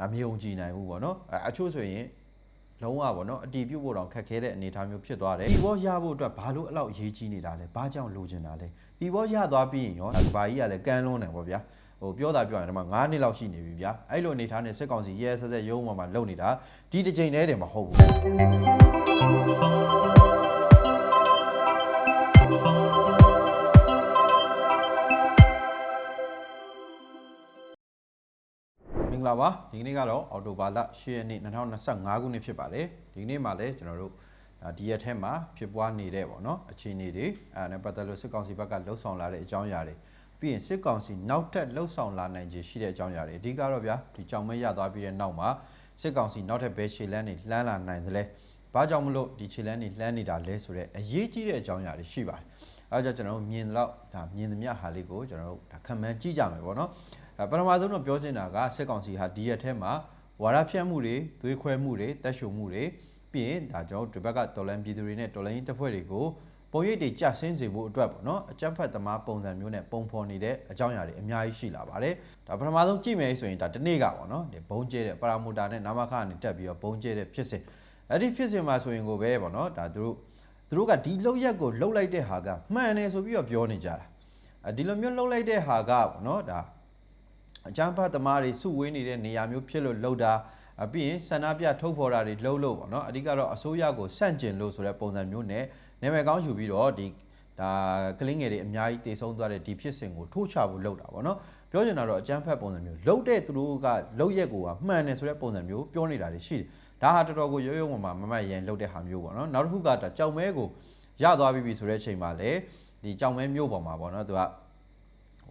ဒါမြေုံကြည်နိုင်ဘူးပေါ့နော်အဲအချို့ဆိုရင်လုံးဝပေါ့နော်အတီးပြုတ်ဖို့တောင်ခက်ခဲတဲ့အနေအထားမျိုးဖြစ်သွားတယ်ဒီဘောရဖို့အတွက်ဘာလို့အဲ့လောက်အရေးကြီးနေတာလဲဘာကြောင့်လိုချင်တာလဲဒီဘောရသွားပြီးရင်ရောဒါကဘာကြီးကလည်းကန်းလွန်းတယ်ပေါ့ဗျာဟိုပြောတာပြောရင်ဒီမှာ9နှစ်လောက်ရှိနေပြီဗျာအဲ့လိုအနေထားနဲ့စစ်ကောင်စီရဲဆက်ဆက်ရုံးပေါ်မှာလုပ်နေတာဒီတစ်ချိန်တည်းတည်းမဟုတ်ဘူး လာပါဒီကနေ့ကတော့အော်တိုဘာလ10ရက်နေ့2025ခုနှစ်ဖြစ်ပါတယ်ဒီကနေ့မှာလည်းကျွန်တော်တို့ဒါဒီရက်ထဲမှာဖြစ်ပွားနေတဲ့ပေါ့နော်အခြေအနေတွေအဲနဲ့ပတ်သက်လို့စစ်ကောင်စီဘက်ကလှုပ်ဆောင်လာတဲ့အကြောင်းအရာတွေပြီးရင်စစ်ကောင်စီနောက်ထပ်လှုပ်ဆောင်လာနိုင်ခြေရှိတဲ့အကြောင်းအရာတွေအဓိကတော့ဗျာဒီကြောင်မဲရသွားပြီးတဲ့နောက်မှာစစ်ကောင်စီနောက်ထပ်ဘယ်ခြေလန်းတွေလှမ်းလာနိုင်သလဲဘာကြောင့်မလို့ဒီခြေလန်းတွေလှမ်းနေတာလဲဆိုတော့အရေးကြီးတဲ့အကြောင်းအရာတွေရှိပါတယ်အဲဒါကြောင့်ကျွန်တော်တို့မြင်တော့ဒါမြင်သမျှဟာလေးကိုကျွန်တော်တို့ဒါခံမှန်းကြည့်ကြမယ်ပေါ့နော်အဲ ပထမဆုံးတော့ပြောချင်တာကစစ်ကောင်စီဟာဒီရက်ထဲမှာဝါရဖြန့်မှုတွေသွေးခွဲမှုတွေတက်ရှုံမှုတွေပြီးရင်ဒါကျွန်တော်တို့ဒီဘက်ကတော်လန်ပြည်သူတွေနဲ့တော်လန်ရေးတပ်ဖွဲ့တွေကိုပုံရိပ်တွေကြဆင်းစေဖို့အတွက်ပေါ့နော်အကြမ်းဖက်သမားပုံစံမျိုးနဲ့ပုံဖော်နေတဲ့အကြောင်းအရာတွေအများကြီးရှိလာပါတယ်ဒါပထမဆုံးကြည့်မယ်ဆိုရင်ဒါတစ်နေ့ကပေါ့နော်ဒီဘုံကျဲတဲ့ပရာမူတာနဲ့နာမခကနေတက်ပြီးတော့ဘုံကျဲတဲ့ဖြစ်စဉ်အဲ့ဒီဖြစ်စဉ်မှာဆိုရင်ကိုပဲပေါ့နော်ဒါသူတို့သူတို့ကဒီလောက်ရက်ကိုလှုပ်လိုက်တဲ့ဟာကမှန်တယ်ဆိုပြီးတော့ပြောနေကြတာအဲဒီလိုမျိုးလှုပ်လိုက်တဲ့ဟာကပေါ့နော်ဒါ အကြမ်းဖက်သမားတွေစုဝေးနေတဲ့နေရာမျိုးဖြစ်လို့လှုပ်တာအပြီးရင်ဆန္ဒပြထုတ်ဖော်တာတွေလှုပ်လို့ပေါ့နော်အဓိကတော့အစိုးရကိုစန့်ကျင်လို့ဆိုတဲ့ပုံစံမျိုးနဲ့နာမည်ကောင်းယူပြီးတော့ဒီဒါကလင်းငယ်တွေအများကြီးတေဆုံးသွားတဲ့ဒီဖြစ်စဉ်ကိုထိုးချဖို့လှုပ်တာပေါ့နော်ပြောချင်တာတော့အကြမ်းဖက်ပုံစံမျိုးလှုပ်တဲ့သူတို့ကလှုပ်ရက်ကိုကမှန်တယ်ဆိုတဲ့ပုံစံမျိုးပြောနေတာတွေရှိတယ်ဒါဟာတော်တော်ကိုရိုးရိုးမှမှမမတ်ရန်လှုပ်တဲ့ဟာမျိုးပေါ့နော်နောက်တစ်ခုကဒါကြောင်မဲကိုရသွားပြီပြီဆိုတဲ့အချိန်မှာလေဒီကြောင်မဲမျိုးပေါ်မှာပေါ့နော်သူက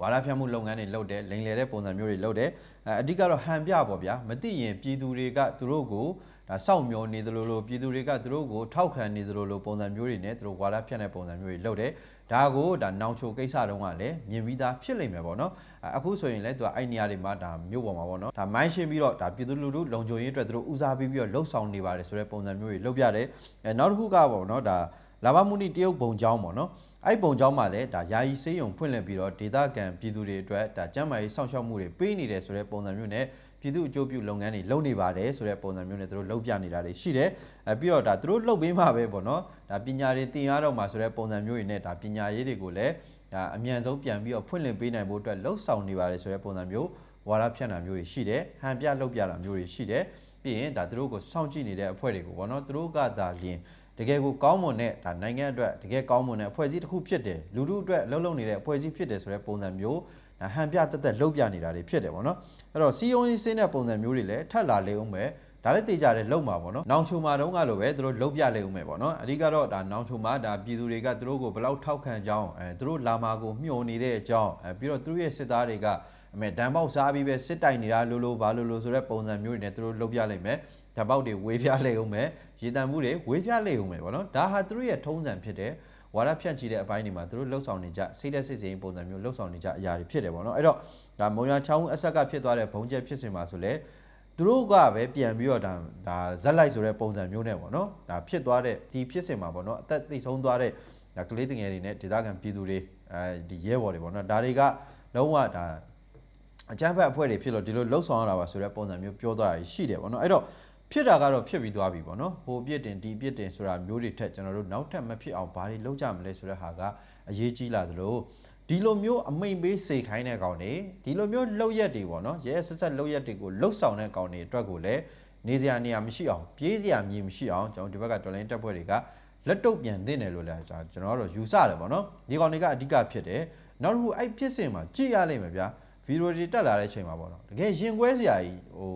ဝါရဖြန့်မှုလုပ်ငန်းတွေလုပ်တယ်လိန်လေတဲ့ပုံစံမျိုးတွေလုပ်တယ်အဲအဓိကတော့ဟန်ပြပေါ့ဗျာမသိရင်ပြည်သူတွေကသူတို့ကိုဒါစောင့်မျှော်နေသလိုလိုပြည်သူတွေကသူတို့ကိုထောက်ခံနေသလိုလိုပုံစံမျိုးတွေနဲ့သူတို့ဝါရဖြန့်တဲ့ပုံစံမျိုးတွေလုပ်တယ်ဒါကိုဒါနောင်ချိုကိစ္စတုန်းကလည်းမြင်ပြီးသားဖြစ်လိမ့်မယ်ပေါ့နော်အဲအခုဆိုရင်လည်းသူကအဲ့နေရာတွေမှာဒါမြို့ပေါ်မှာပေါ့နော်ဒါမိုင်းရှင်းပြီးတော့ဒါပြည်သူလူထုလုံခြုံရေးအတွက်သူတို့ဦးစားပေးပြီးတော့လှုပ်ဆောင်နေပါတယ်ဆိုတဲ့ပုံစံမျိုးတွေလုပ်ပြတယ်အဲနောက်တစ်ခုကပေါ့နော်ဒါလာဘမူနီတရုတ်ဘုံကျောင်းပေါ့နော် အဲ့ပုံကြောင်းမှာလည်းဒါယာယီစေးရုံဖွင့်လှစ်ပြီးတော့ဒေသခံပြည်သူတွေအတွက်ဒါကျန်းမာရေးစောင့်ရှောက်မှုတွေပေးနေတယ်ဆိုတဲ့ပုံစံမျိုးနဲ့ပြည်သူအကျိုးပြုလုပ်ငန်းတွေလုပ်နေပါတယ်ဆိုတဲ့ပုံစံမျိုးနဲ့သူတို့လုပ်ပြနေတာတွေရှိတယ်အဲပြီးတော့ဒါသူတို့လုပ်ပေးမှပဲပေါ့နော်ဒါပညာတွေသင်ရတော့မှာဆိုတဲ့ပုံစံမျိုးတွေနဲ့ဒါပညာရေးတွေကိုလည်းဒါအမြန်ဆုံးပြန်ပြီးတော့ဖွင့်လှစ်ပေးနိုင်ဖို့အတွက်လှုပ်ဆောင်နေပါတယ်ဆိုတဲ့ပုံစံမျိုးဝါဒဖြန့်တာမျိုးတွေရှိတယ်ဟန်ပြလှုပ်ပြတာမျိုးတွေရှိတယ်ပြီးရင်ဒါသူတို့ကိုစောင့်ကြည့်နေတဲ့အဖွဲ့တွေကိုပေါ့နော်သူတို့ကဒါလျင် တကယ်ကိုကောင်းမွန်တဲ့ဒါနိုင်ငံအတွက်တကယ်ကောင်းမွန်တဲ့အဖွဲ့အစည်းတစ်ခုဖြစ်တယ်လူလူအတွက်လှုပ်လှုပ်နေတဲ့အဖွဲ့အစည်းဖြစ်တယ်ဆိုတဲ့ပုံစံမျိုးဒါဟန်ပြတက်တက်လှုပ်ပြနေတာတွေဖြစ်တယ်ပေါ့နော်အဲ့တော့စီယုံရေးစင်းတဲ့ပုံစံမျိုးတွေလည်းထပ်လာလေအောင်ပဲဒါလည်းတေချာတယ်လှုပ်မှာပေါ့နော်နောင်ချုံမာတုန်းကလိုပဲသူတို့လှုပ်ပြလေအောင်ပဲပေါ့နော်အဓိကတော့ဒါနောင်ချုံမာဒါပြည်သူတွေကသူတို့ကိုဘယ်လောက်ထောက်ခံကြောင်းအဲသူတို့လာမာကိုမျှော်နေတဲ့အကြောင်းအဲပြီးတော့သူတို့ရဲ့စစ်သားတွေကအမေဒံပေါက်စားပြီးပဲစစ်တိုင်နေတာလို့လို့ဘာလို့လို့ဆိုတဲ့ပုံစံမျိုးတွေနဲ့သူတို့လှုပ်ပြလိုက်မယ် ဓာတ်ပေါက်တွေဝေးပြလေအောင်မယ်ရေတံမှုတွေဝေးပြလေအောင်မယ်ဗောနော်ဒါဟာသူတို့ရဲ့ထုံးစံဖြစ်တဲ့ဝါဒဖြန့်ချီတဲ့အပိုင်းတွေမှာသူတို့လှုပ်ဆောင်နေကြစိတ်သက်စိတ်စိမ်ပုံစံမျိုးလှုပ်ဆောင်နေကြအရာတွေဖြစ်တယ်ဗောနော်အဲ့တော့ဒါမုံရချောင်းအဆက်ကဖြစ်သွားတဲ့ဘုံကျက်ဖြစ်စဉ်မှာဆိုလေသူတို့ကပဲပြန်ပြီးတော့ဒါဒါဇက်လိုက်ဆိုတဲ့ပုံစံမျိုးနဲ့ဗောနော်ဒါဖြစ်သွားတဲ့ဒီဖြစ်စဉ်မှာဗောနော်အသက်သိဆုံးသွားတဲ့ဒါကလေးတငယ်တွေနဲ့ဒေသခံပြည်သူတွေအဲဒီရဲဘော်တွေဗောနော်ဒါတွေကလုံးဝဒါအကြမ်းဖက်အဖွဲ့တွေဖြစ်လို့ဒီလိုလှုပ်ဆောင်ရတာပါဆိုတဲ့ပုံစံမျိုးပြောသွားတာရှိတယ်ဗောနော်အဲ့တော့ ဖြစ်တာကတော့ဖြစ်ပြီးသွားပြီဗောနော်ဟိုပြစ်တင်ဒီပြစ်တင်ဆိုတာမျိုးတွေထက်ကျွန်တော်တို့နောက်ထပ်မဖြစ်အောင်ဘာတွေလုပ်ကြမလဲဆိုတဲ့ဟာကအရေးကြီးလာသလိုဒီလိုမျိုးအမိန်ပေးစေခိုင်းတဲ့ကောင်တွေဒီလိုမျိုးလှုပ်ရက်တွေဗောနော်ရဲရဲဆက်ဆက်လှုပ်ရက်တွေကိုလှုပ်ဆောင်တဲ့ကောင်တွေအတွက်ကိုလည်းနေစရာနေရာမရှိအောင်ပြေးစရာမြေမရှိအောင်ကျွန်တော်ဒီဘက်ကတော်လိုင်းတက်ဖွဲ့တွေကလက်တုပ်ပြန်သင့်တယ်လို့လည်းကျွန်တော်တို့ယူဆတယ်ဗောနော်ဒီကောင်တွေကအဓိကဖြစ်တယ်နောက်တစ်ခုအဲ့ဖြစ်စဉ်မှာကြည့်ရလိမ့်မယ်ဗျာဗီဒီယိုတွေတက်လာတဲ့အချိန်မှာပေါ့နော်တကယ်ရင်ကွဲစရာကြီးဟို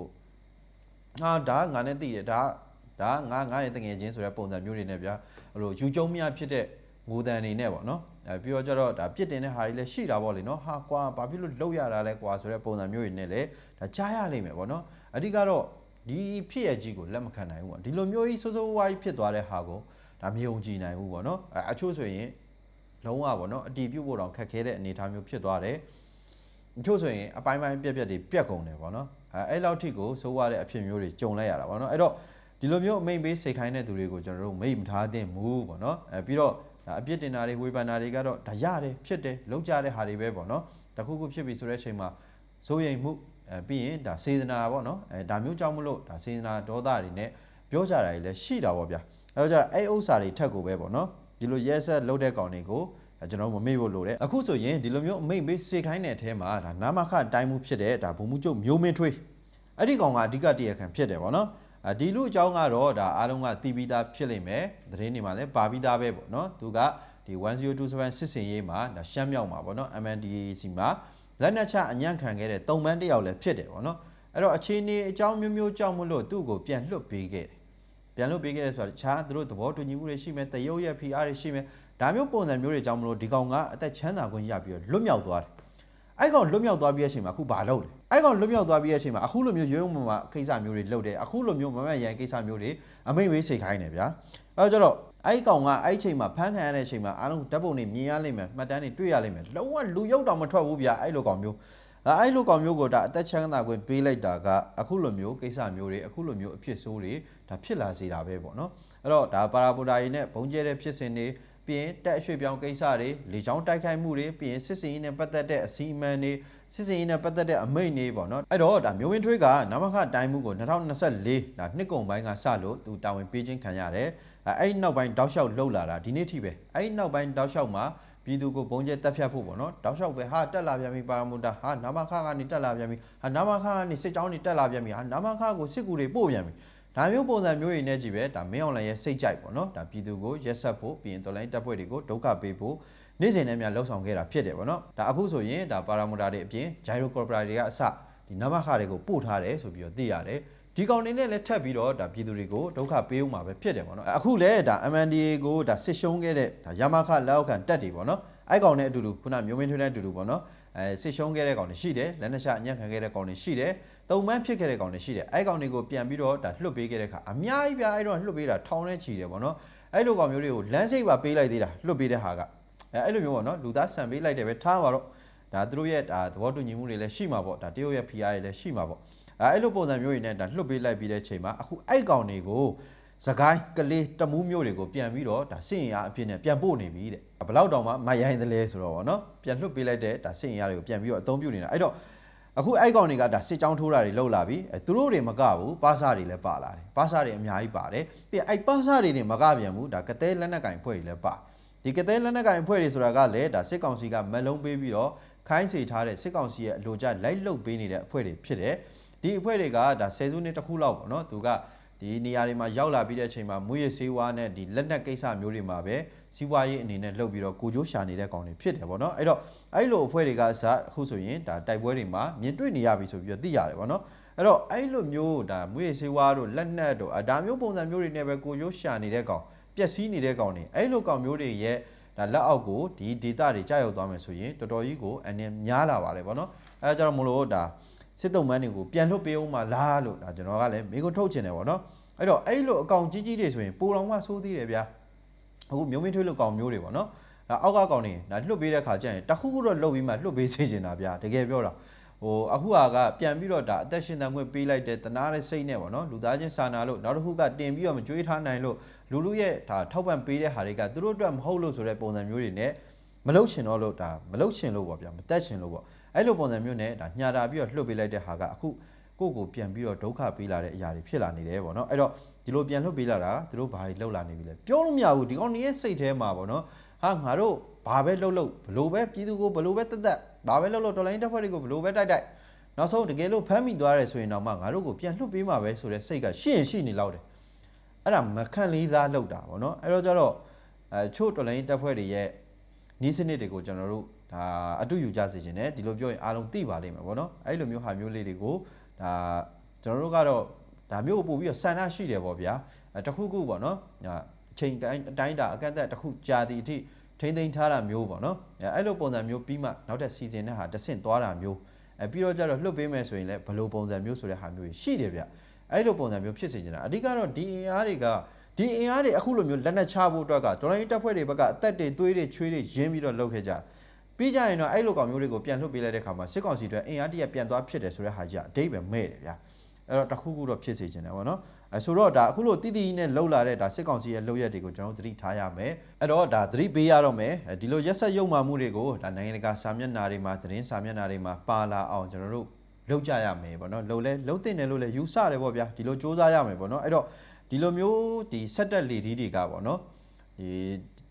ဟာဒါကငါနဲ့သိတယ်ဒါကဒါကငါငါရဲ့တငယ်ချင်းဆိုတဲ့ပုံစံမျိုးတွေနဲ့ဗျာဟိုလိုယူကျုံမြဖြစ်တဲ့ငိုတန်နေနဲ့ပေါ့နော်အဲပြီးတော့ကျတော့ဒါပြစ်တင်တဲ့ဟာတွေလည်းရှိတာပေါ့လေနော်ဟာကွာဘာဖြစ်လို့လှုပ်ရတာလဲကွာဆိုတဲ့ပုံစံမျိုးတွေနဲ့လည်းဒါကြားရလိမ့်မယ်ပေါ့နော်အဓိကတော့ဒီဖြစ်ရကြီးကိုလက်မခံနိုင်ဘူးပေါ့ဒီလိုမျိုးကြီးစိုးစိုးဝါးကြီးဖြစ်သွားတဲ့ဟာကိုဒါမယုံကြည်နိုင်ဘူးပေါ့နော်အဲအချို့ဆိုရင်လုံးဝပေါ့နော်အတီးပြုတ်ဖို့တောင်ခက်ခဲတဲ့အနေအထားမျိုးဖြစ်သွားတယ်တချို့ဆိုရင်အပိုင်းပိုင်းပြက်ပြက်တွေပြက်ကုန်တယ်ဗောနော် အဲအဲ့လောက်ထိကိုစိုးရတဲ့အဖြစ်မျိုးတွေကြုံလိုက်ရတာဗောနော်အဲ့တော့ဒီလိုမျိုးအမိန်ပေးစိတ်ခိုင်းတဲ့သူတွေကိုကျွန်တော်တို့မိတ်မထားသင့်ဘူးဗောနော်အဲပြီးတော့ဒါအပြစ်တင်တာတွေဝေဖန်တာတွေကတော့ဒါရတယ်ဖြစ်တယ်လုံးကြတဲ့ဟာတွေပဲဗောနော်တခုခုဖြစ်ပြီဆိုတဲ့အချိန်မှာစိုးရိမ်မှုအဲပြီးရင်ဒါစေတနာပေါ့နော်အဲဒါမျိုးကြောင့်မလို့ဒါစေတနာဒေါသတွေနဲ့ပြောကြတာတွေလည်းရှိတာပေါ့ဗျာအဲတော့ကြတော့အဲ့ဥစ္စာတွေထက်ကိုပဲပေါ့နော်ဒီလိုရက်ဆက်လုပ်တဲ့ကောင်တွေကိုအဲ ကျွန်တော်တို့မမေ့ဖို့လိုတယ်အခုဆိုရင်ဒီလိုမျိုးအမိတ်ပေးစေခိုင်းတဲ့အထဲမှာဒါနာမခတိုင်းမှုဖြစ်တဲ့ဒါဘုံမှုချုပ်မျိုးမင်းထွေးအဲ့ဒီကောင်ကအဓိကတရားခံဖြစ်တယ်ပေါ့နော်အဲဒီလူအကြောင်းကတော့ဒါအားလုံးကတီးပြီးသားဖြစ်လိမ့်မယ်သတင်းတွေမှာလည်းပါပြီးသားပဲပေါ့နော်သူကဒီ1027စစ်စင်ရေးမှာဒါရှမ်းမြောက်မှာပေါ့နော် MNDAC မှာလက်နက်ချအညံ့ခံခဲ့တဲ့တုံပန်းတစ်ယောက်လည်းဖြစ်တယ်ပေါ့နော်အဲ့တော့အခြေအနေအကြောင်းမျိုးမျိုးကြောင့်မလို့သူ့ကိုပြန်လွတ်ပေးခဲ့တယ်ပြန်လုပ်ပေးခဲ့တယ်ဆိုတာတခြားသူတို့သဘောတူညီမှုတွေရှိမယ်တရုတ်ရဲ့ PR တွေရှိမယ် ဒါမျိုးပုံစံမျိုးတွေကြောင့်မလို့ဒီကောင်ကအသက်ချမ်းသာခွင့်ရပြီးတော့လွတ်မြောက်သွားတယ်အဲ့ကောင်လွတ်မြောက်သွားပြီးတဲ့အချိန်မှာအခုဘာလုပ်လဲအဲ့ကောင်လွတ်မြောက်သွားပြီးတဲ့အချိန်မှာအခုလိုမျိုးရုံးရုံးမှာကိစ္စမျိုးတွေလုပ်တယ်အခုလိုမျိုးမမတ်ရန်ကိစ္စမျိုးတွေအမိတ်ဝေးစိတ်ခိုင်းတယ်ဗျာအဲ့တော့ကျတော့အဲ့ကောင်ကအဲ့ချိန်မှာဖမ်းခံရတဲ့အချိန်မှာအားလုံးဓာတ်ပုံတွေမြင်ရလိမ့်မယ်မှတ်တမ်းတွေတွေ့ရလိမ့်မယ်လုံးဝလူရုပ်တောင်မထွက်ဘူးဗျာအဲ့လိုကောင်မျိုးအဲအဲ့လိုကောင်မျိုးကိုဒါအသက်ချမ်းသာခွင့်ပေးလိုက်တာကအခုလိုမျိုးကိစ္စမျိုးတွေအခုလိုမျိုးအဖြစ်ဆိုးတွေဒါဖြစ်လာစေတာပဲပေါ့နော်အဲ့တော့ဒါပါရာပိုတာရီနဲ့ဘုံကျဲတဲ့ဖြစ်စဉ်တွေ ပြီးရင်တက်အရွှေ့ပြောင်းကိစ္စတွေလေချောင်းတိုက်ခိုက်မှုတွေပြီးရင်စစ်စင်ရေးနဲ့ပတ်သက်တဲ့အစီအမံတွေစစ်စင်ရေးနဲ့ပတ်သက်တဲ့အမိန့်တွေပေါ့နော်အဲ့တော့ဒါမျိုးဝင်းထွေးကနမခတိုင်းမှုကို2024ဒါနှစ်ကုန်ပိုင်းကစလို့သူတာဝန်ပေးခြင်းခံရတယ်အဲအဲ့ဒီနောက်ပိုင်းတောက်လျှောက်လှုပ်လာတာဒီနေ့ထိပဲအဲ့ဒီနောက်ပိုင်းတောက်လျှောက်မှာပြည်သူကိုဘုံကျဲတက်ဖြတ်ဖို့ပေါ့နော်တောက်လျှောက်ပဲဟာတက်လာပြန်ပြီပါရမုန်တာဟာနာမခကနေတက်လာပြန်ပြီဟာနာမခကနေစစ်ကြောင်းတွေတက်လာပြန်ပြီဟာနာမခကိုစစ်ကူတွေပို့ပြန်ပြီ ဒါမျိုးပုံစံမျိုးတွေနဲ့ကြည့်ပဲဒါမင်းအောင်လှိုင်ရဲ့စိတ်ကြိုက်ပေါ့နော်ဒါပြည်သူကိုရက်ဆက်ဖို့ပြီးရင်တော်လိုင်းတပ်ဖွဲ့တွေကိုဒုက္ခပေးဖို့နေ့စဉ်နဲ့များလှုပ်ဆောင်ခဲ့တာဖြစ်တယ်ပေါ့နော်ဒါအခုဆိုရင်ဒါပါရမုန်တာတွေအပြင်ဂျိုင်ရိုကော်ပိုရာတွေကအစဒီနာမခတွေကိုပို့ထားတယ်ဆိုပြီးတော့သိရတယ်ဒီကောင်နေနဲ့လည်းထပ်ပြီးတော့ဒါပြည်သူတွေကိုဒုက္ခပေးဦးမှာပဲဖြစ်တယ်ပေါ့နော်အခုလည်းဒါ MNDA ကိုဒါစစ်ရှုံးခဲ့တဲ့ဒါရမခလက်အောက်ခံတက်တွေပေါ့နော်အဲ့ကောင်နဲ့အတူတူခုနမျိုးမင်းထွေးတဲ့အတူတူပေါ့နော် အဲစစ်ရှုံးခဲ့တဲ့ကောင်တွေရှိတယ်လက်နက်ချအညံ့ခံခဲ့တဲ့ကောင်တွေရှိတယ်တုံမန်းဖြစ်ခဲ့တဲ့ကောင်တွေရှိတယ်အဲ့ကောင်တွေကိုပြန်ပြီးတော့ဒါလွတ်ပေးခဲ့တဲ့ခါအများကြီးပြအဲ့တော့လွတ်ပေးတာထောင်နဲ့ချီတယ်ပေါ့နော်အဲ့လိုကောင်မျိုးတွေကိုလမ်းစိတ်ပါပေးလိုက်သေးတာလွတ်ပေးတဲ့ဟာကအဲအဲ့လိုမျိုးပေါ့နော်လူသားဆန်ပေးလိုက်တယ်ပဲထားပါတော့ဒါသူတို့ရဲ့ဒါသဘောတူညီမှုတွေလည်းရှိမှာပေါ့ဒါတရုတ်ရဲ့ PR တွေလည်းရှိမှာပေါ့အဲအဲ့လိုပုံစံမျိုးတွေနဲ့ဒါလွတ်ပေးလိုက်ပြီးတဲ့ချိန်မှာအခုအဲ့ကောင်တွေကို စကိုင်းကလေးတမူးမျိုးတွေကိုပြန်ပြီးတော့ဒါစင်ရအဖြစ်နဲ့ပြန်ပို့နေပြီတဲ့ဘယ်လောက်တောင်မှမရိုင်းသလဲဆိုတော့ဗောနော်ပြန်လွတ်ပေးလိုက်တဲ့ဒါစင်ရတွေကိုပြန်ပြီးတော့အသုံးပြုနေတာအဲ့တော့အခုအဲ့ကောင်တွေကဒါစစ်ကြောင်းထိုးတာတွေလောက်လာပြီအဲသူတို့တွေမကဘူးပါစာတွေလည်းပါလာတယ်ပါစာတွေအများကြီးပါတယ်ပြီးရင်အဲ့ပါစာတွေတွေမကပြန်ဘူးဒါကတဲလက်နက်ကင်ဖွဲ့တွေလည်းပါဒီကတဲလက်နက်ကင်ဖွဲ့တွေဆိုတာကလည်းဒါစစ်ကောင်စီကမလုံးပေးပြီးတော့ခိုင်းစေထားတဲ့စစ်ကောင်စီရဲ့အလိုကျလိုက်လုတ်ပေးနေတဲ့အဖွဲ့တွေဖြစ်တယ်ဒီအဖွဲ့တွေကဒါဆယ်စုနှစ်တစ်ခုလောက်ပေါ့နော်သူက ဒီနေရာတွေမှာရောက်လာပြီးတဲ့အချိန်မှာမွေးရစေးဝါးနဲ့ဒီလက်နက်ကိစ္စမျိုးတွေမှာပဲစီးပွားရေးအနေနဲ့လှုပ်ပြီးတော့ကိုကျိုးရှာနေတဲ့ကောင်တွေဖြစ်တယ်ဗောနော်အဲ့တော့အဲ့လိုအဖွဲ့တွေကစအခုဆိုရင်ဒါတိုက်ပွဲတွေမှာမြင်တွေ့နေရပြီဆိုပြီးတော့သိရတယ်ဗောနော်အဲ့တော့အဲ့လိုမျိုးဒါမွေးရစေးဝါးတို့လက်နက်တို့အဒါမျိုးပုံစံမျိုးတွေနဲ့ပဲကိုကျိုးရှာနေတဲ့ကောင်ပျက်စီးနေတဲ့ကောင်တွေအဲ့လိုကောင်မျိုးတွေရဲ့ဒါလက်အောက်ကိုဒီ data တွေကြာရောက်သွားမယ်ဆိုရင်တော်တော်ကြီးကိုအနေများလာပါတယ်ဗောနော်အဲဒါကြောင့်မလို့ဒါ စစ်တုံးမန်းတွေကိုပြန်လွတ်ပေးအောင်မလားလို့ဒါကျွန်တော်ကလည်းမိကိုထုတ်ချင်တယ်ဗောနော်အဲ့တော့အဲ့လိုအကောင်ကြီးကြီးတွေဆိုရင်ပိုတော်မှဆိုးသေးတယ်ဗျာအခုမျိုးမင်းထွေးလို့ကောင်မျိုးတွေပေါ့နော်ဒါအောက်ကကောင်တွေဒါလွတ်ပေးတဲ့ခါကျရင်တခုခုတော့လှုပ်ပြီးမှလွတ်ပေးစေချင်တာဗျာတကယ်ပြောတာဟိုအခုဟာကပြန်ပြီးတော့ဒါအသက်ရှင်သန်ခွင့်ပေးလိုက်တဲ့တနာတဲ့စိတ်နဲ့ပေါ့နော်လူသားချင်းစာနာလို့နောက်တစ်ခုကတင်ပြီးတော့မကြွေးထားနိုင်လို့လူလူရဲ့ဒါထောက်ပံ့ပေးတဲ့ဟာတွေကသူတို့အတွက်မဟုတ်လို့ဆိုတဲ့ပုံစံမျိုးတွေနဲ့မလုတ်ချင်တော့လို့ဒါမလုတ်ချင်လို့ပေါ့ဗျာမတက်ချင်လို့ပေါ့ အဲ့လိုပုံစံမျိုးနဲ့ဒါညှာတာပြီးတော့လှုပ်ပေးလိုက်တဲ့ဟာကအခုကိုယ့်ကိုပြန်ပြီးတော့ဒုက္ခပေးလာတဲ့အရာတွေဖြစ်လာနေတယ်ပေါ့နော်အဲ့တော့ဒီလိုပြန်လွတ်ပေးလာတာသူတို့ဘာတွေလှုပ်လာနေပြီလဲပြောလို့မရဘူးဒီကောင်နေရဲ့စိတ်ထဲမှာပေါ့နော်ဟာငါတို့ဘာပဲလှုပ်လှုပ်ဘလို့ပဲပြည်သူကိုဘလို့ပဲတက်တက်ဘာပဲလှုပ်လှုပ်တော်လိုင်းတက်ဖွဲ့တွေကိုဘလို့ပဲတိုက်တိုက်နောက်ဆုံးတကယ်လို့ဖမ်းမိသွားတယ်ဆိုရင်တော့မှငါတို့ကိုပြန်လွတ်ပေးမှာပဲဆိုတဲ့စိတ်ကရှိရင်ရှိနေလောက်တယ်အဲ့ဒါမခံလေးစားလှုပ်တာပေါ့နော်အဲ့တော့ကျတော့အဲချို့တော်လိုင်းတက်ဖွဲ့တွေရဲ့နီးစနစ်တွေကိုကျွန်တော်တို့ ဒါအတူယူကြစေခြင်းနဲ့ဒီလိုပြောရင်အားလုံးသိပါလိမ့်မယ်ပေါ့နော်အဲ့လိုမျိုးဟာမျိုးလေးတွေကိုဒါကျွန်တော်တို့ကတော့ဒါမျိုးကိုပို့ပြီးတော့ဆန္ဒရှိတယ်ပေါ့ဗျာအဲတစ်ခုခုပေါ့နော်အချိန်တိုင်းအတိုင်းတာအကန့်အသတ်တစ်ခုကြာသည်အထိထိမ့်သိမ်းထားတာမျိုးပေါ့နော်အဲအဲ့လိုပုံစံမျိုးပြီးမှနောက်ထပ်စီစဉ်တဲ့ဟာတဆင့်သွားတာမျိုးအဲပြီးတော့ကျတော့လွတ်ပေးမယ်ဆိုရင်လည်းဘယ်လိုပုံစံမျိုးဆိုတဲ့ဟာမျိုးရှိတယ်ဗျအဲ့လိုပုံစံမျိုးဖြစ်စေချင်တာအဓိကတော့ဒီအင်အားတွေကဒီအင်အားတွေအခုလိုမျိုးလက်နက်ချဖို့အတွက်ကဒေါ်လာရေးတပ်ဖွဲ့တွေဘက်ကအသက်တွေသွေးတွေချွေးတွေရင်းပြီးတော့လုပ်ခဲ့ကြတယ် ပြီးကြရင်တော့အဲ့လိုကောင်မျိုးတွေကိုပြန်လွှတ်ပေးလိုက်တဲ့ခါမှာစစ်ကောင်စီတွေအင်အားတရပြန်သွားဖြစ်တယ်ဆိုတဲ့ဟာကြီးအတိတ်ပဲမဲ့တယ်ဗျာအဲ့တော့တစ်ခုခုတော့ဖြစ်စေချင်တယ်ဗောနော်အဲဆိုတော့ဒါအခုလို့တိတိနဲ့လှုပ်လာတဲ့ဒါစစ်ကောင်စီရဲ့လှုပ်ရက်တွေကိုကျွန်တော်တို့သတိထားရမယ်အဲ့တော့ဒါသတိပေးရတော့မယ်ဒီလိုရက်ဆက်ရုံမှမှုတွေကိုဒါနိုင်ငံတကာစာမျက်နှာတွေမှာသတင်းစာမျက်နှာတွေမှာပါလာအောင်ကျွန်တော်တို့လောက်ကြရမယ်ပေါ့နော်လုံလဲလုံတင်တယ်လို့လဲယူဆတယ်ပေါ့ဗျာဒီလိုစူးစမ်းရမယ်ပေါ့နော်အဲ့တော့ဒီလိုမျိုးဒီဆက်တက်လေဒီတွေကပေါ့နော်ဒီ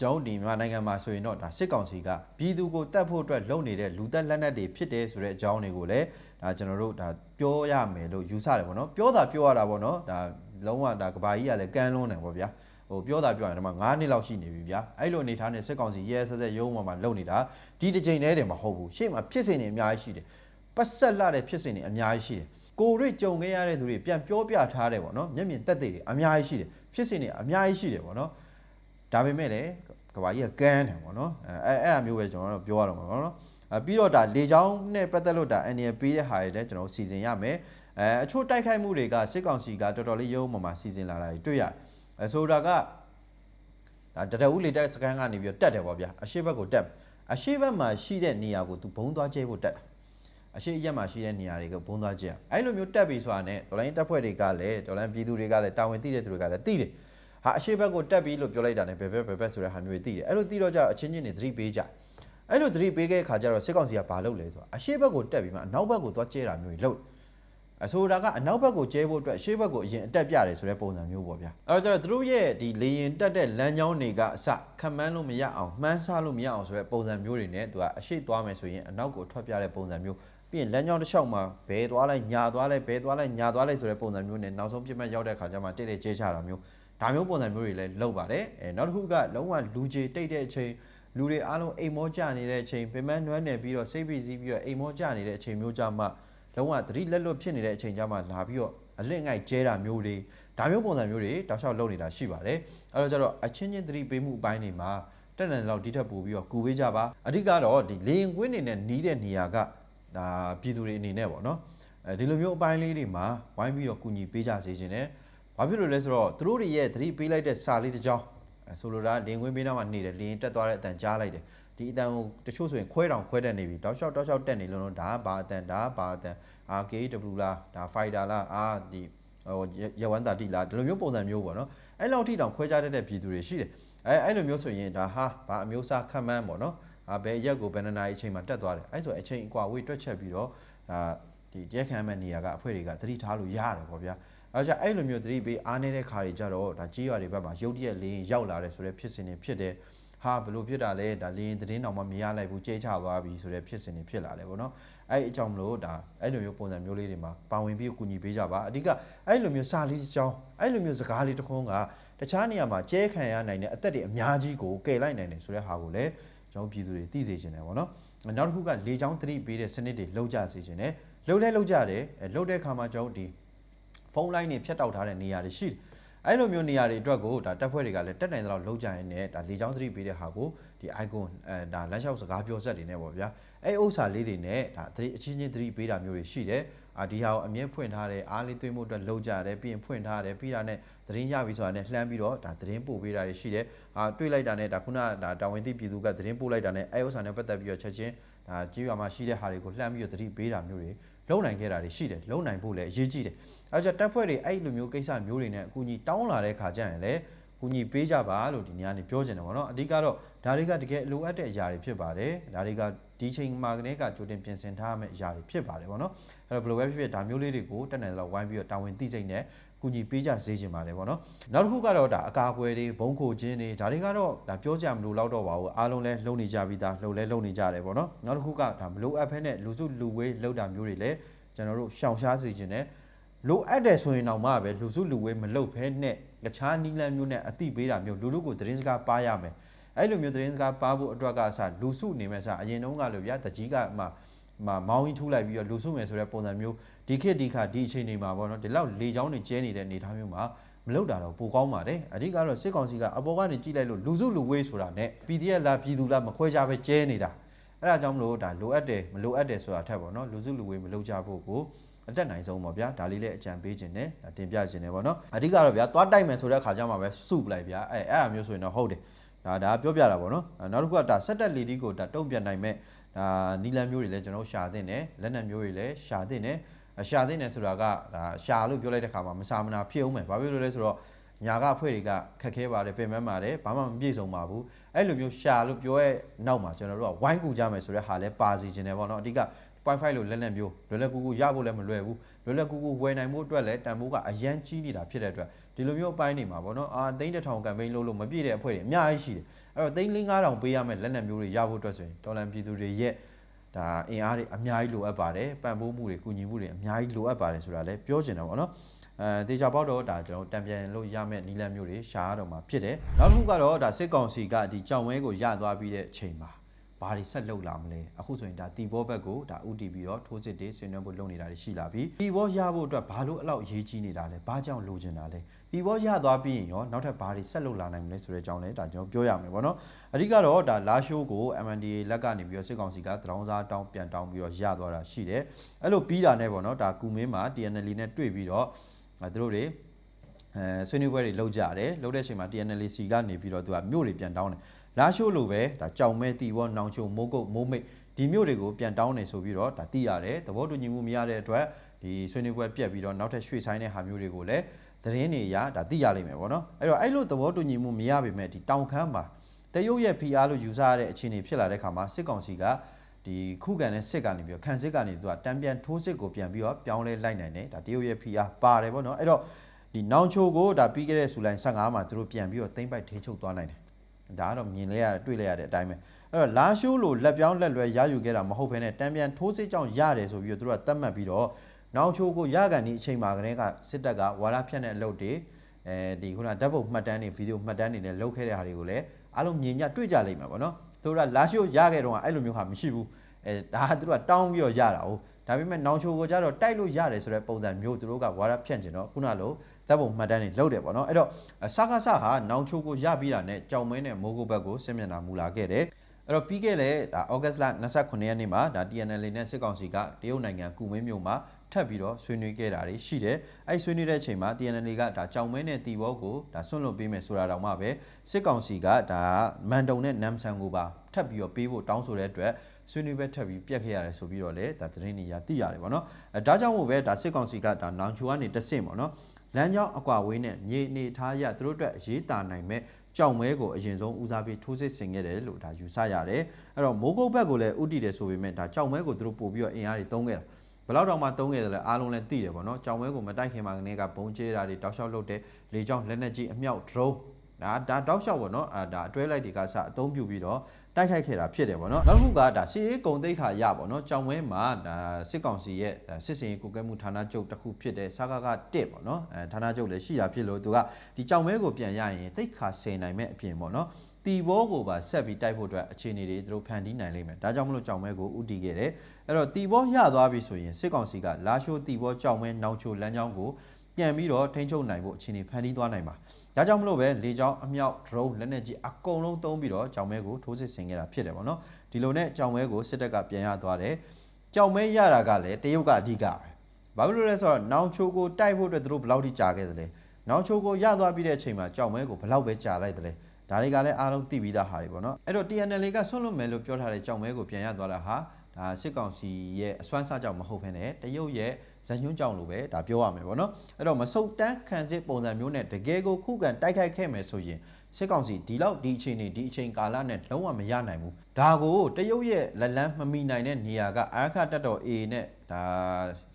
ကျွန်တော်တို့ဒီမြန်မာနိုင်ငံမှာဆိုရင်တော့ဒါစစ်ကောင်စီကပြည်သူကိုတတ်ဖို့အတွက်လုပ်နေတဲ့လူသက်လက်နက်တွေဖြစ်တယ်ဆိုတဲ့အကြောင်းတွေကိုလည်းဒါကျွန်တော်တို့ဒါပြောရမယ်လို့ယူဆတယ်ပေါ့နော်ပြောတာပြောရတာပေါ့နော်ဒါလုံးဝဒါကဘာကြီးကလည်းကန်းလွန်းတယ်ပေါ့ဗျာဟိုပြောတာပြောရင်ဒီမှာ9နှစ်လောက်ရှိနေပြီဗျာအဲ့လိုအနေထားနဲ့စစ်ကောင်စီရဲဆက်ဆက်ရုံးပေါ်မှာလုပ်နေတာဒီတစ်ချိန်တည်းတည်းမဟုတ်ဘူးရှေ့မှာဖြစ်စဉ်တွေအများကြီးရှိတယ်ပတ်ဆက်လာတဲ့ဖြစ်စဉ်တွေအများကြီးရှိတယ်ကိုရိတ်ကြုံခဲ့ရတဲ့သူတွေပြန်ပြောပြထားတယ်ပေါ့နော်မျက်မြင်တက်တွေအများကြီးရှိတယ်ဖြစ်စဉ်တွေအများကြီးရှိတယ်ပေါ့နော်ဒါပေမဲ့လည်းက ဘာကြီးကကန်းတယ်ပေါ့နော်အဲအဲ့အဲ့အမျိုးပဲကျွန်တော်တို့ပြောရတော့မှာပေါ့နော်အဲပြီးတော့ဒါလေချောင်းနဲ့ပတ်သက်လို့ဒါ NL ပေးတဲ့ဟာတွေလည်းကျွန်တော်စီစဉ်ရမယ်အဲအချို့တိုက်ခိုက်မှုတွေကစစ်ကောင်စီကတော်တော်လေးရုံးပေါ်မှာစီစဉ်လာတာတွေတွေ့ရတယ်အဲဆိုတာကဒါတရဦးလေတက်စကန်ကနေပြီးတော့တက်တယ်ပေါ့ဗျာအရှိဘက်ကိုတက်အရှိဘက်မှာရှိတဲ့နေရာကိုသူဘုံသွားကျဲဖို့တက်တာအရှိရက်မှာရှိတဲ့နေရာတွေကိုဘုံသွားကျဲအဲ့လိုမျိုးတက်ပြီဆိုတာနဲ့ဒေါ်လိုင်းတက်ဖွဲ့တွေကလည်းဒေါ်လိုင်းပြည်သူတွေကလည်းတာဝန်သိတဲ့သူတွေကလည်းသိတယ် ဟာအရှိဘက်ကိုတက်ပြီလို့ပြောလိုက်တာနဲ့ဘယ်ဘက်ဘယ်ဘက်ဆိုတဲ့ဟာမျိုးတွေသိတယ်အဲ့လိုသိတော့ကြတော့အချင်းချင်းတွေသတိပေးကြအဲ့လိုသတိပေးခဲ့ခါကျတော့စစ်ကောင်စီကဘာလုပ်လဲဆိုတော့အရှိဘက်ကိုတက်ပြီးမှအနောက်ဘက်ကိုသွားကျဲတာမျိုးတွေလုပ်တယ်အဆိုတာကအနောက်ဘက်ကိုကျဲဖို့အတွက်ရှေ့ဘက်ကိုအရင်အတက်ပြတယ်ဆိုတဲ့ပုံစံမျိုးပေါ့ဗျာအဲတော့ကျတော့သူတို့ရဲ့ဒီလေရင်တက်တဲ့လမ်းကြောင်းတွေကအစခံမှန်းလို့မရအောင်မှန်းဆလို့မရအောင်ဆိုတဲ့ပုံစံမျိုးတွေနဲ့သူကအရှိတ်သွားမယ်ဆိုရင်အနောက်ကိုထွက်ပြတဲ့ပုံစံမျိုးပြီးရင်လမ်းကြောင်းတစ်လျှောက်မှာဘဲသွားလိုက်ညာသွားလိုက်ဘဲသွားလိုက်ညာသွားလိုက်ဆိုတဲ့ပုံစံမျိုးနဲ့နောက်ဆုံးပြစ်မှတ်ရောက်တဲ့ခါကျမှတိတ်တိတ်ကျဲချတာမျိုး ဒါမျိုးပုံစံမျိုးတွေလည်းလုပ်ပါတယ်အဲနောက်တစ်ခုကလုံးဝလူကြီးတိတ်တဲ့အချိန်လူတွေအားလုံးအိမ်မောကြနေတဲ့အချိန်ပင်မနွမ်းနေပြီးတော့စိတ်ဖိစီးပြီးတော့အိမ်မောကြနေတဲ့အချိန်မျိုးကြမှာလုံးဝသတိလက်လွတ်ဖြစ်နေတဲ့အချိန်ကြမှာလာပြီးတော့အလင့်ငိုက်ကျဲတာမျိုးတွေဒါမျိုးပုံစံမျိုးတွေတောက်လျှောက်လုပ်နေတာရှိပါတယ်အဲ့တော့ကျတော့အချင်းချင်းသတိပေးမှုအပိုင်းတွေမှာတက်တယ်လောက်ဒီထက်ပိုပြီးတော့ကူပေးကြပါအဓိကတော့ဒီလေရင်ကွင်းနေနဲ့နီးတဲ့နေရာကဒါပြည်သူတွေအနေနဲ့ပေါ့နော်အဲဒီလိုမျိုးအပိုင်းလေးတွေမှာဝိုင်းပြီးတော့ကူညီပေးကြစေခြင်းနဲ့ ဘာဖြစ်လို့လဲဆိုတော့သူတို့တွေရဲ့သတိပေးလိုက်တဲ့စာလေးတစ်ကြောင်းအဲဆိုလိုတာလင်ကွင်းပေးနားမှာနေတယ်လင်တက်သွားတဲ့အတန်ကြားလိုက်တယ်ဒီအတန်ကိုတချို့ဆိုရင်ခွဲတောင်ခွဲတက်နေပြီတောက်လျှောက်တောက်လျှောက်တက်နေလုံးလုံးဒါကဘာအတန်ဒါကဘာအတန်အာ KW လားဒါ fighter လားအာဒီဟိုရဝမ်းတာတိလားဒီလိုမျိုးပုံစံမျိုးပေါ့နော်အဲ့လောက်ထိတောင်ခွဲခြားတတ်တဲ့ပြည်သူတွေရှိတယ်အဲအဲ့လိုမျိုးဆိုရင်ဒါဟာဘာအမျိုးအစားခန့်မှန်းပေါ့နော်အာဘယ်ရက်ကိုဘယ်နှစ်နာရီအချိန်မှာတက်သွားတယ်အဲ့ဆိုအချိန်အကွာဝေးတွက်ချက်ပြီးတော့ဒါဒီတရားခံမဲ့နေရာကအဖွဲ့တွေကသတိထားလို့ရတယ်ပေါ့ဗျာ အဲကြောင့်အဲ့လိုမျိုးသတိပေးအားနေတဲ့ခါတွေကြတော့ဒါကြီးရွာတွေဘက်မှာရုတ်တရက်လေးရောက်လာတယ်ဆိုတဲ့ဖြစ်စဉ်တွေဖြစ်တယ်ဟာဘလို့ဖြစ်တာလဲဒါလင်းသတင်းတော်မှမရလိုက်ဘူးကြဲချသွားပြီဆိုတဲ့ဖြစ်စဉ်တွေဖြစ်လာတယ်ပေါ့နော်အဲ့အကြောင်းမလို့ဒါအဲ့လိုမျိုးပုံစံမျိုးလေးတွေမှာပါဝင်ပြီးကူညီပေးကြပါအဓိကအဲ့လိုမျိုးစာလေးတစ်ကြောင်းအဲ့လိုမျိုးစကားလေးတစ်ခုံးကတခြားနေရာမှာကျဲခံရနိုင်တဲ့အသက်တွေအများကြီးကိုကယ်လိုက်နိုင်တယ်ဆိုတဲ့ဟာကိုလည်းကျွန်တော်ပြည်သူတွေသိစေချင်တယ်ပေါ့နော်နောက်တစ်ခုကလေချောင်းသတိပေးတဲ့စနစ်တွေလောက်ကြစေချင်တယ်လှုပ်လဲလှုပ်ကြတယ်အဲလှုပ်တဲ့အခါမှာကျွန်တော်ဒီ ဖုန်းလိုင်းတွေဖြတ်တောက်ထားတဲ့နေရာတွေရှိတယ်အဲ့လိုမျိုးနေရာတွေအတွက်ကိုဒါတက်ဖွဲ့တွေကလည်းတက်နိုင်သလောက်လှုပ်ကြရင်လည်းဒါလေချောင်းသတိပေးတဲ့ဟာကိုဒီ icon အဲဒါလမ်းလျှောက်စကားပြောဆက်တွေနဲ့ပေါ့ဗျာအဲ့ဥစ္စာလေးတွေနဲ့ဒါသတိအချင်းချင်းသတိပေးတာမျိုးတွေရှိတယ်အာဒီဟာကိုအမြဲဖွင့်ထားတယ်အားလေးသွင်းမှုအတွက်လှုပ်ကြတယ်ပြီးရင်ဖွင့်ထားတယ်ပြီးတာနဲ့သတင်းရပြီဆိုတာနဲ့လှမ်းပြီးတော့ဒါသတင်းပို့ပေးတာတွေရှိတယ်အာတွေ့လိုက်တာနဲ့ဒါခုနဒါတာဝန်သိပြည်သူကသတင်းပို့လိုက်တာနဲ့အဲ့ဥစ္စာနဲ့ပတ်သက်ပြီးတော့ချက်ချင်းဒါကြေးရွာမှာရှိတဲ့ဟာတွေကိုလှမ်းပြီးတော့သတိပေးတာမျိုးတွေလုံနိုင်ခဲ့တာတွေရှိတယ်လုံနိုင်ဖို့လည်းအရေးကြီးတယ် အဲကြောင့်တက်ဖွဲ့တွေအဲ့လိုမျိုးကိစ္စမျိုးတွေနဲ့အကူအညီတောင်းလာတဲ့ခါကျရင်လည်းကူညီပေးကြပါလို့ဒီနေရာနေပြောချင်တယ်ပေါ့နော်အဓိကတော့ဒါတွေကတကယ်လိုအပ်တဲ့အရာတွေဖြစ်ပါတယ်ဒါတွေကဒီချိန်မှာကနေကကြိုတင်ပြင်ဆင်ထားရမယ့်အရာတွေဖြစ်ပါတယ်ပေါ့နော်အဲ့တော့ဘယ်လိုပဲဖြစ်ဖြစ်ဒါမျိုးလေးတွေကိုတက်နိုင်တော့ဝိုင်းပြီးတော့တာဝန်သိစိတ်နဲ့ကူညီပေးကြစေချင်ပါတယ်ပေါ့နော်နောက်တစ်ခုကတော့ဒါအကာအကွယ်တွေဘုံခိုခြင်းတွေဒါတွေကတော့ဒါပြောကြမလို့လောက်တော့ပါဘူးအားလုံးလဲလုံနေကြပြီးသားလုံလဲလုံနေကြတယ်ပေါ့နော်နောက်တစ်ခုကဒါမလိုအပ်ဖဲနဲ့လူစုလူဝေးလောက်တာမျိုးတွေလည်းကျွန်တော်တို့ရှောင်ရှားစေချင်တယ် လိုအပ်တယ်ဆိုရင်တော့မှပဲလူစုလူဝေးမလုပ်ဖဲနဲ့တခြားနီးလန်းမျိုးနဲ့အတိပေးတာမျိုးလူတို့ကိုသတင်းစကားပါရမယ်အဲ့လိုမျိုးသတင်းစကားပါဖို့အတွက်ကအစလူစုနေမဲ့စအရင်တုန်းကလို့ဗျာတကြီးကမှမမောင်းကြီးထူးလိုက်ပြီးတော့လူစုမယ်ဆိုတဲ့ပုံစံမျိုးဒီခေတ်ဒီခါဒီအချိန်တွေမှာပေါ့နော်ဒီလောက်လေချောင်းတွေကျဲနေတဲ့အနေအထားမျိုးမှာမလုပ်တာတော့ပိုကောင်းပါတယ်အဓိကတော့စစ်ကောင်စီကအပေါ်ကနေကြည့်လိုက်လို့လူစုလူဝေးဆိုတာနဲ့ PDF လားပြည်သူလားမခွဲခြားပဲကျဲနေတာအဲ့ဒါကြောင့်မလို့ဒါလိုအပ်တယ်မလိုအပ်တယ်ဆိုတာထက်ပေါ့နော်လူစုလူဝေးမလုပ်ကြဖို့ကို အတက်နိုင်ဆုံးပေါ့ဗျာဒါလေးလည်းအကြံပေးခြင်းနဲ့တင်ပြခြင်းနဲ့ပေါ့နော်အဓိကတော့ဗျာသွားတိုက်မယ်ဆိုတဲ့အခါကျမှပဲစုပလိုက်ဗျာအဲအဲ့အမျိုးဆိုရင်တော့ဟုတ်တယ်ဒါဒါပြောပြတာပေါ့နော်နောက်တစ်ခုကဒါဆက်တက်လီဒီကိုဒါတုံ့ပြန်နိုင်မဲ့ဒါနီလန်မျိုးတွေလည်းကျွန်တော်ရှာသင့်တယ်လက်နက်မျိုးတွေလည်းရှာသင့်တယ်ရှာသင့်တယ်ဆိုတာကဒါရှာလို့ပြောလိုက်တဲ့ခါမှာမစာမနာဖြစ်အောင်မယ်ဘာဖြစ်လို့လဲဆိုတော့ညာကအဖွဲ့တွေကခက်ခဲပါတယ်ပြင်ပန်းပါတယ်ဘာမှမပြည့်စုံပါဘူးအဲ့လိုမျိုးရှာလို့ပြောရဲ့နောက်မှာကျွန်တော်တို့ကဝိုင်းကူကြမယ်ဆိုတဲ့ဟာလဲပါစီခြင်းတယ်ပေါ့နော်အဓိက Wi-Fi လို့လက်လက်မျိုးလွယ်လွယ်ကူကူရဖို့လည်းမလွယ်ဘူးလွယ်လွယ်ကူကူဝယ်နိုင်မှုအတွက်လည်းတန်ဖိုးကအရန်ကြီးနေတာဖြစ်တဲ့အတွက်ဒီလိုမျိုးအပိုင်းနေမှာပေါ့နော်အာသိန်းတစ်ထောင်ကမ်ပိန်းလုပ်လို့မပြည့်တဲ့အဖွဲ့တွေအများကြီးရှိတယ်အဲ့တော့သိန်း5000ပေးရမယ်လက်လက်မျိုးတွေရဖို့အတွက်ဆိုရင်တော်လန်ပြည်သူတွေရဲ့ဒါအင်အားတွေအများကြီးလိုအပ်ပါတယ်ပံ့ပိုးမှုတွေကူညီမှုတွေအများကြီးလိုအပ်ပါတယ်ဆိုတာလည်းပြောချင်တယ်ပေါ့နော်အဲတေချာပေါက်တော့ဒါကျွန်တော်တံပြန်လို့ရမယ့်နီလန်မျိုးတွေရှားရတော့မှာဖြစ်တယ်နောက်တစ်ခုကတော့ဒါစစ်ကောင်စီကဒီကြောင်ဝဲကိုရသွားပြီးတဲ့အချိန်မှာ ဘာတွေဆက်လုပ်လာမလဲအခုဆိုရင်ဒါတီဘောဘက်ကိုဒါဥတီပြီးတော့ထိုးစစ်တွေဆွေးနွေးဖို့လုပ်နေတာတွေရှိလာပြီတီဘောရဖို့အတွက်ဘာလို့အဲ့လောက်အရေးကြီးနေတာလဲဘာကြောင့်လိုချင်တာလဲတီဘောရသွားပြီးရင်ရောနောက်ထပ်ဘာတွေဆက်လုပ်လာနိုင်မလဲဆိုတဲ့အကြောင်းလဲဒါကျွန်တော်ပြောရမယ်ပေါ့နော်အဓိကတော့ဒါလာရှိုးကို MNDA လက်ကနေပြီးတော့စစ်ကောင်စီကတရောင်းစားတောင်းပြန်တောင်းပြီးတော့ရသွားတာရှိတယ်အဲ့လိုပြီးတာနဲ့ပေါ့နော်ဒါကူမင်းမှာ TNL နဲ့တွေ့ပြီးတော့အဲသူတို့တွေအဲဆွေးနွေးပွဲတွေလုပ်ကြတယ်လုပ်တဲ့အချိန်မှာ TNLC ကနေပြီးတော့သူကမြို့တွေပြန်တောင်းတယ် လာရှိုးလိုပဲဒါကြောင်မဲတီဘောနောင်ချုံမိုးကုတ်မိုးမိတ်ဒီမြို့တွေကိုပြန်တောင်းနေဆိုပြီးတော့ဒါသိရတယ်သဘောတူညီမှုမရတဲ့အတွက်ဒီဆွေးနွေးပွဲပြက်ပြီးတော့နောက်ထပ်ရွှေ့ဆိုင်တဲ့ဟာမျိုးတွေကိုလည်းသတင်းတွေရဒါသိရလိမ့်မယ်ပေါ့နော်အဲ့တော့အဲ့လိုသဘောတူညီမှုမရပေမဲ့ဒီတောင်ခမ်းမှာတရုတ်ရဲ့ PR လို့ယူဆရတဲ့အခြေအနေဖြစ်လာတဲ့ခါမှာစစ်ကောင်စီကဒီခုခံတဲ့စစ်ကနေပြီးတော့ခံစစ်ကနေသူကတံပြန်ထိုးစစ်ကိုပြန်ပြီးတော့ပြောင်းလဲလိုက်နိုင်တယ်ဒါတရုတ်ရဲ့ PR ပါတယ်ပေါ့နော်အဲ့တော့ဒီနောင်ချိုကိုဒါပြီးခဲ့တဲ့ဇူလိုင်15မှာသူတို့ပြန်ပြီးတော့သိမ့်ပိုက်ထိန်းချုပ်သွားနိုင်တယ်။ ဒါကတော့မြင်လဲရတွေ့လဲရတဲ့အတိုင်းပဲ။အဲ့တော့လာရှိုးလိုလက်ပြောင်းလက်လွဲရယူခဲ့တာမဟုတ်ဘဲနဲ့တံပြန်ထိုးစစ်ကြောင့်ရတယ်ဆိုပြီးတော့သူတို့ကသတ်မှတ်ပြီးတော့နောင်ချိုကိုရကန်ဒီအချိန်မှာကလေးကစစ်တပ်ကဝါရဖြတ်တဲ့အလုပ်တွေအဲဒီခုနဓာတ်ပုံမှတ်တမ်းတွေဗီဒီယိုမှတ်တမ်းတွေနဲ့လုပ်ခဲ့တဲ့ဟာတွေကိုလည်းအားလုံးမြင်ကြတွေ့ကြလိမ့်မယ်ပေါ့နော်။သူတို့ကလာရှိုးရခဲ့တော့အဲ့လိုမျိုးဟာမရှိဘူး။ အဲဒါကသူတို့ကတောင်းပြီးတော့ရတာဟုတ်။ဒါပေမဲ့နောင်ချိုကိုကြတော့တိုက်လို့ရတယ်ဆိုတဲ့ပုံစံမျိုးသူတို့ကဝါရဖြန့်ကျင်တော့ခုနလိုဓာတ်ပုံမှတ်တမ်းတွေလုပ်တယ်ပေါ့နော်အဲ့တော့စကားဆဟာနောင်ချိုကိုရပြီးတာနဲ့ကြောင်မဲနဲ့မိုးကုတ်ဘက်ကိုစစ်မျက်နှာမူလာခဲ့တယ်အဲ့တော့ပြီးခဲ့လေဒါဩဂတ်စ်လ29ရက်နေ့မှာဒါ TNL နဲ့စစ်ကောင်စီကတရုတ်နိုင်ငံကုမင်းမြို့မှာထပ်ပြီးတော့ဆွေးနွေးခဲ့တာတွေရှိတယ်အဲ့ဆွေးနွေးတဲ့အချိန်မှာ TNL ကဒါကြောင်မဲနဲ့တီဘောကိုဒါဆွန့်လွတ်ပေးမယ်ဆိုတာတောင်မှပဲစစ်ကောင်စီကဒါမန်တုံနဲ့နမ်ဆန်ကိုပါထပ်ပြီးတော့ပေးဖို့တောင်းဆိုတဲ့အတွက် ဆွေးနွေးပဲထပ်ပြီးပြက်ခဲ့ရတယ်ဆိုပြီးတော့လေဒါသတင်းတွေရသိရတယ်ပေါ့နော်အဲဒါကြောင့်မို့ပဲဒါစစ်ကောင်စီကဒါနောင်ချိုကနေတဆင့်ပေါ့နော်လမ်းကြောင်းအကွာဝေးနဲ့မြေအနေထားရသူတို့အတွက်အရေးတာနိုင်မဲ့ကြောင်မဲကိုအရင်ဆုံးဦးစားပေးထိုးစစ်ဆင်ခဲ့တယ်လို့ဒါယူဆရတယ်အဲ့တော့မိုးကုတ်ဘက်ကိုလည်းဥတီတယ်ဆိုပေမဲ့ဒါကြောင်မဲကိုသူတို့ပို့ပြီးတော့အင်အားတွေတုံးခဲ့တာဘယ်လောက်တောင်မှတုံးခဲ့တယ်လဲအားလုံးလည်းသိတယ်ပေါ့နော်ကြောင်မဲကိုမတိုက်ခင်မှာကနေကဘုံကျဲတာတွေတောက်လျှောက်လုပ်တယ်လေကြောင်းလက်နက်ကြီးအမြောက် drone ဒါဒါတောက်လျှောက်ပေါ့နော်အာဒါအတွဲလိုက်တွေကစအသုံးပြုပြီးတော့တိုက်ခိုက်ခဲ့တာဖြစ်တယ်ပေါ့နော်နောက်တစ်ခုကဒါစီရေးကုံသိက္ခာရပေါ့နော်ကြောင်ဝဲမှာဒါစစ်ကောင်စီရဲ့စစ်စင်ရေးကုကဲမှုဌာနချုပ်တစ်ခုဖြစ်တဲ့စကားက1ပေါ့နော်အဲဌာနချုပ်လည်းရှိတာဖြစ်လို့သူကဒီကြောင်ဝဲကိုပြန်ရရင်သိက္ခာဆင်နိုင်မဲ့အပြင်ပေါ့နော်တီဘောကိုပါဆက်ပြီးတိုက်ဖို့အတွက်အခြေအနေတွေသူတို့ဖန်တီးနိုင်လိမ့်မယ်ဒါကြောင့်မလို့ကြောင်မဲကိုဥတီခဲ့တယ်အဲ့တော့တီဘောရသွားပြီဆိုရင်စစ်ကောင်စီကလာရှိုးတီဘောကြောင်မဲနောင်ချိုလမ်းကြောင်းကိုပြန်ပြီးတော့ထိန်းချုပ်နိုင်ဖို့အခြေအနေဖန်တီးသွားနိုင်ပါ ဒါကြောင့်မလို့ပဲလေကြောင်းအမြောက် drone လက်နက်ကြီးအကုန်လုံးသုံးပြီးတော့ကြောင်မဲကိုထိုးစစ်ဆင်ခဲ့တာဖြစ်တယ်ပေါ့နော်ဒီလိုနဲ့ကြောင်မဲကိုစစ်တပ်ကပြန်ရသွားတယ်ကြောင်မဲရတာကလည်းတရုတ်ကအဓိကပဲဘာဖြစ်လို့လဲဆိုတော့နောင်ချိုကိုတိုက်ဖို့အတွက်သူတို့ဘယ်လောက်ထိကြာခဲ့သလဲနောင်ချိုကိုရသွားပြီးတဲ့အချိန်မှာကြောင်မဲကိုဘယ်လောက်ပဲကြာလိုက်သလဲဒါတွေကလည်းအားလုံးသိပြီးသားဟာတွေပေါ့နော်အဲ့တော့ TNL ကဆွန့်လွတ်မယ်လို့ပြောထားတဲ့ကြောင်မဲကိုပြန်ရသွားတာဟာဒါစစ်ကောင်စီရဲ့အစွမ်းစားကြောင့်မဟုတ်ဘဲနဲ့တရုတ်ရဲ့ ဇန်ညွန့်ကြောင့်လို့ပဲဒါပြောရမယ်ပေါ့နော်အဲ့တော့မဆုတ်တန်းခံစစ်ပုံစံမျိုးနဲ့တကယ်ကိုခုခံတိုက်ခိုက်ခဲ့မယ်ဆိုရင်စစ်ကောင်စီဒီလောက်ဒီအချိန်နေဒီအချိန်ကာလနဲ့လုံးဝမရနိုင်ဘူးဒါကိုတရုတ်ရဲ့လက်လန်းမမီနိုင်တဲ့နေရာကအာရခတက်တော် A နဲ့ဒါ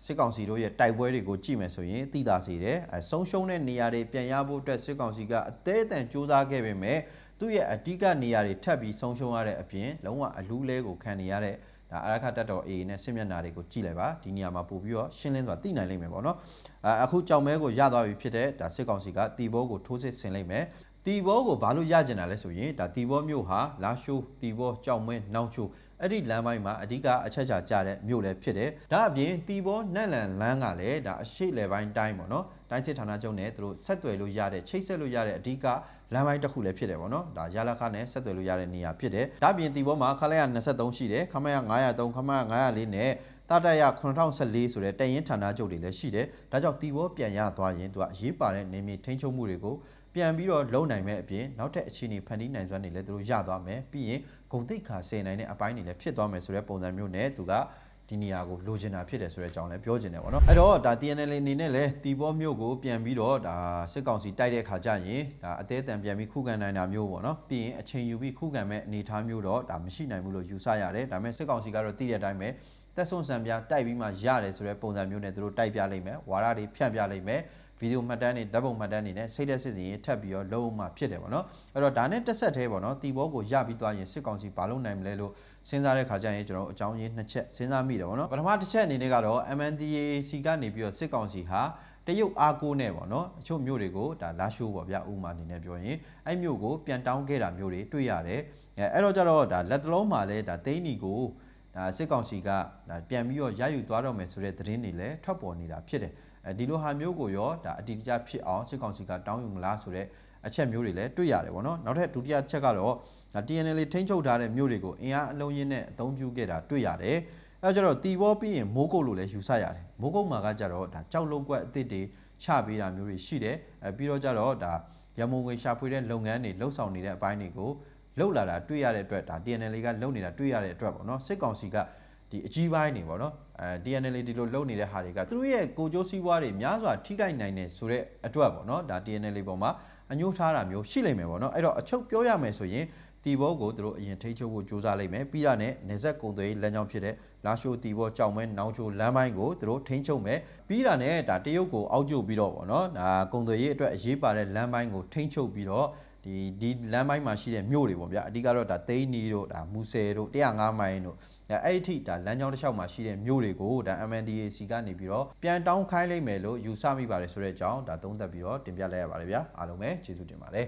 စစ်ကောင်စီတို့ရဲ့တိုက်ပွဲတွေကိုကြည့်မယ်ဆိုရင်သိတာစီတယ်အဲဆုံးရှုံးတဲ့နေရာတွေပြန်ရဖို့အတွက်စစ်ကောင်စီကအသေးအတန်စူးစမ်းခဲ့ပေမဲ့သူ့ရဲ့အဓိကနေရာတွေထပ်ပြီးဆုံးရှုံးရတဲ့အပြင်လုံးဝအလူးလဲကိုခံနေရတဲ့ ဒါအရခတက်တော် A နဲ့စစ်မျက်နှာတွေကိုကြည့်လိုက်ပါဒီနေရာမှာပို့ပြီးတော့ရှင်းလင်းစွာသိနိုင်လိမ့်မယ်ပေါ့နော်အအခုကြောင်မဲကိုရသွားပြီဖြစ်တဲ့ဒါစစ်ကောင်စီကတီဘောကိုထိုးစစ်ဆင်လိုက်မယ်တီဘောကိုဘာလို့ရကျင်တာလဲဆိုရင်ဒါတီဘောမြို့ဟာလာရှိုးတီဘောကြောင်မဲနောင်ချိုအဲ့ဒီလမ်းပိုင်းမှာအဓိကအချက်ချာကြတဲ့မြို့လည်းဖြစ်တယ်ဒါအပြင်တီဘောနက်လန်လမ်းကလည်းဒါအရှိလေပိုင်းတိုင်းပေါ့နော်တိုင်းစစ်ဌာနချုပ်နဲ့သူတို့ဆက်သွယ်လို့ရတဲ့ချိတ်ဆက်လို့ရတဲ့အဓိက လမ်းပိုင်းတစ်ခုလည်းဖြစ်တယ်ပေါ့နော်ဒါရလာခနဲ့ဆက်သွယ်လို့ရတဲ့နေရာဖြစ်တယ်ဒါပြင်တီဘောမှာခလိုက်ရ23ရှိတယ်ခမရ903ခမရ904နဲ့တတရ9014ဆိုတဲ့တရင်ဌာနချုပ်တွေလည်းရှိတယ်ဒါကြောင့်တီဘောပြန်ရသွားရင်သူကအရေးပါတဲ့နေမြေထိန်းချုပ်မှုတွေကိုပြန်ပြီးတော့လုံနိုင်မဲ့အပြင်နောက်ထပ်အခြေအနေဖန်တီးနိုင်စွမ်းတွေလည်းသူတို့ရသွားမယ်ပြီးရင်ဂုံတိတ်ခါဆယ်နိုင်တဲ့အပိုင်းတွေလည်းဖြစ်သွားမယ်ဆိုတဲ့ပုံစံမျိုးနဲ့သူက ဒီနေရာကိုလိုချင်တာဖြစ်တယ်ဆိုတဲ့အကြောင်းလည်းပြောချင်တယ်ပေါ့နော်အဲ့တော့ဒါ TNL အနေနဲ့လည်းတီဘောမျိုးကိုပြန်ပြီးတော့ဒါစစ်ကောင်စီတိုက်တဲ့ခါကျရင်ဒါအသေးအတန်ပြန်ပြီးခုခံနိုင်တာမျိုးပေါ့နော်ပြီးရင်အချိန်ယူပြီးခုခံမဲ့အနေအထားမျိုးတော့ဒါမရှိနိုင်ဘူးလို့ယူဆရတယ်ဒါပေမဲ့စစ်ကောင်စီကတော့သိတဲ့အတိုင်းပဲတတက်ဆွန်ဆန်ပြတိုက်ပြီးမှရတယ်ဆိုတဲ့ပုံစံမျိုးနဲ့သူတို့တိုက်ပြလိုက်မယ်ဝါရတွေဖြန့်ပြလိုက်မယ်ဗီဒီယိုမှတ်တမ်းတွေဓာတ်ပုံမှတ်တမ်းတွေနဲ့စိတ်သက်စစ်စင်ရေးထပ်ပြီးတော့လုံးဝဖြစ်တယ်ပေါ့နော်အဲ့တော့ဒါနဲ့တက်ဆက်သေးပေါ့နော်တီဘောကိုရပြီးသွားရင်စစ်ကောင်စီဘာလုပ်နိုင်မလဲလို့ စဉ်းစားတဲ့ခါကျရင်ကျွန်တော်အကြောင်းရင်းနှစ်ချက်စဉ်းစားမိတယ်ပေါ့နော်ပထမတစ်ချက်အနေနဲ့ကတော့ MNDAA စီကနေပြီးတော့စစ်ကောင်စီဟာတရုတ်အားကိုးနဲ့ပေါ့နော်အချို့မျိုးတွေကိုဒါလာရှိုးပေါ့ဗျဥပမာအနေနဲ့ပြောရင်အဲ့မျိုးကိုပြန်တောင်းခဲ့တာမျိုးတွေတွေ့ရတယ်အဲအဲ့တော့ကျတော့ဒါလက်တလုံးမှာလဲဒါသိန်းနီကိုဒါစစ်ကောင်စီကဒါပြန်ပြီးတော့ရယူသွားတော့မယ်ဆိုတဲ့သတင်းတွေလည်းထွက်ပေါ်နေတာဖြစ်တယ်အဲဒီလိုဟာမျိုးကိုရောဒါအတီးတကျဖြစ်အောင်စစ်ကောင်စီကတောင်းယူမလားဆိုတဲ့အချက်မျိုးတွေလည်းတွေ့ရတယ်ပေါ့နော်နောက်ထပ်ဒုတိယအချက်ကတော့ ဒါ TNL ထိန်းချုပ်ထားတဲ့မျိုးတွေကိုအင်အားအလုံးရင်းနဲ့အသုံးပြုခဲ့တာတွေ့ရတယ်အဲကြတော့တီဘောပြီးရင်မိုးကုတ်လို့လည်းယူဆရတယ်မိုးကုတ်မှာကကြတော့ဒါကြောက်လုံးကွက်အစ်စ်တွေချပေးတာမျိုးတွေရှိတယ်အဲပြီးတော့ကြတော့ဒါရမုံငွေရှာဖွေတဲ့လုပ်ငန်းတွေလှုပ်ဆောင်နေတဲ့အပိုင်းတွေကိုလှုပ်လာတာတွေ့ရတဲ့အတွက်ဒါ TNL ကလှုပ်နေတာတွေ့ရတဲ့အတွက်ပေါ့နော်စစ်ကောင်စီကဒီအကြီးပိုင်းနေပေါ့နော်အဲ TNL ဒီလိုလှုပ်နေတဲ့ဟာတွေကသူတို့ရဲ့ကိုကြိုးစည်းပွားတွေများစွာထိခိုက်နိုင်တယ်ဆိုတဲ့အတွက်ပေါ့နော်ဒါ TNL ပေါ်မှာအညှိုးထားတာမျိုးရှိလိမ့်မယ်ပေါ့နော်အဲ့တော့အချုပ်ပြောရမယ်ဆိုရင် တီဘောကိုသူတို့အရင်ထိချုပ်ဖို့ကြိုးစားလိုက်မယ်ပြီးတာနဲ့နေဆက်ကုံသွေးလမ်းကြောင်းဖြစ်တဲ့လာရှိုတီဘောကြောင်မဲနောင်ချိုလမ်းပိုင်းကိုသူတို့ထိန်းချုပ်မယ်ပြီးတာနဲ့ဒါတရုတ်ကိုအောက်ကျုပ်ပြီးတော့ပေါ့နော်ဒါကုံသွေးရေးအတွက်အရေးပါတဲ့လမ်းပိုင်းကိုထိန်းချုပ်ပြီးတော့ဒီဒီလမ်းပိုင်းမှာရှိတဲ့မြို့တွေပေါ့ဗျာအဓိကတော့ဒါသိန်းနီတို့ဒါမူဆယ်တို့105မိုင်တို့အဲအဲ့ဒီအထိဒါလမ်းကြောင်းတစ်လျှောက်မှာရှိတဲ့မြို့တွေကိုဒါ MNDAC ကနေပြီးတော့ပြန်တောင်းခိုင်းလိုက်မယ်လို့ယူဆမိပါတယ်ဆိုတဲ့အကြောင်းဒါသုံးသပ်ပြီးတော့တင်ပြလိုက်ရပါတယ်ဗျာအားလုံးပဲကျေးဇူးတင်ပါတယ်